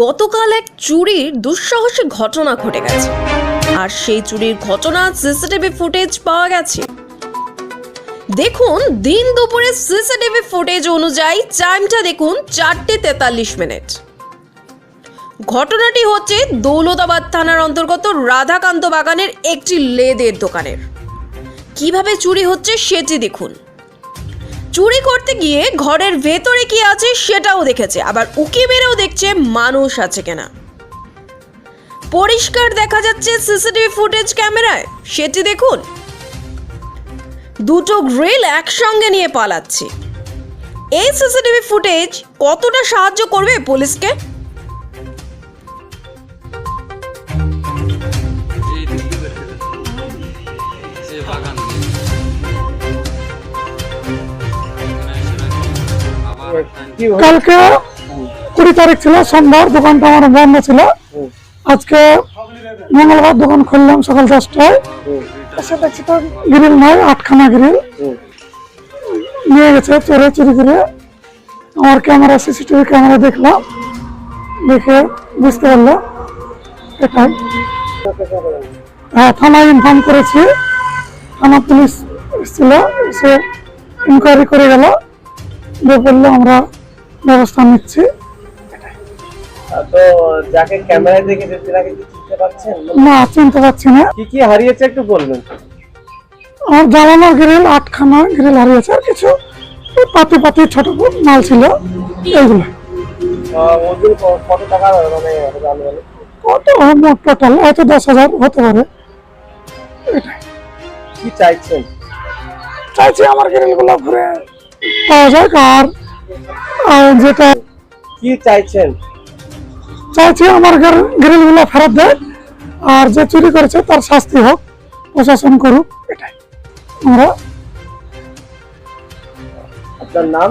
গতকাল এক চুরির দুঃসাহসিক ঘটনা ঘটে গেছে। আর সেই চুরির ঘটনা সিসিটিভি ফুটেজ পাওয়া গেছে। দেখুন, দিন দুপুরে সিসিটিভি ফুটেজ অনুযায়ী টাইমটা দেখুন চারটে তেতাল্লিশ মিনিট। ঘটনাটি হচ্ছে দৌলতাবাদ থানার অন্তর্গত রাধাকান্ত বাগানের একটি লেদের দোকানের। কীভাবে চুরি হচ্ছে সেটি দেখুন। চুরি করতে গিয়ে ঘরের ভেতরে কি আছে সেটাও দেখেছে। আবার উকি মেরেও দেখছে মানুষ আছে কিনা। পরিষ্কার দেখা যাচ্ছে সিসিটিভি ফুটেজ ক্যামেরায়। সেটি দেখুন। দুটো গ্রিল একসঙ্গে নিয়ে পালাচ্ছে। এই সিসিটিভি ফুটেজ কতটা সাহায্য করবে পুলিশকে? বাগান। কালকে কুড়ি তারিখ ছিল, সোমবার দোকানটা আমার বন্ধ ছিল। আজকে মঙ্গলবার দোকান খুললাম সকাল দশটায়। এসে দেখছি তো গ্রিল নয় আটখানা গ্রিল নিয়ে গেছে চোরে চুরি করে। আমার ক্যামেরা, সিসিটিভি ক্যামেরা দেখলাম, দেখে বুঝতে পারল। এটাই। হ্যাঁ থানায় ইনফর্ম করেছি। থানা পুলিশ এসেছিল, এসে ইনকোয়ারি করে গেল। বলল আমরা ব্যবস্থা নিচ্ছি। তো যাকে ক্যামেরায় তেনাকে চিনতে পারছেন? না চিনতে পারছি না। কি কি হারিয়েছে একটু বলবেন? আমার জ্বালানো গ্রিল আটখানা গ্রিল হারিয়েছে আর কিছু পাতি পাতি ছোট মাল ছিল এইগুলো। কত টাকা মানে কত মোট টোটাল হয়তো দশ হাজার হতে পারে। কি চাইছেন? চাইছি আমার গ্রিলগুলো ঘুরে পাওয়া যাক আর যেটা কি চাইছেন? চাইছি আমার গ্রিলগুলো ফেরত দেয় আর যে চুরি করেছে তার শাস্তি হোক প্রশাসন করুক এটাই। আমরা আপনার নাম?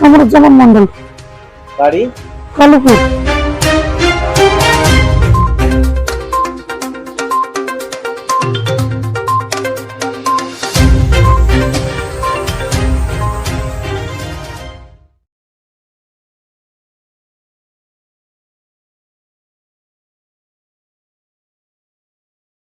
কামরুজ্জামান মন্ডল বাড়ি? কালুপুর।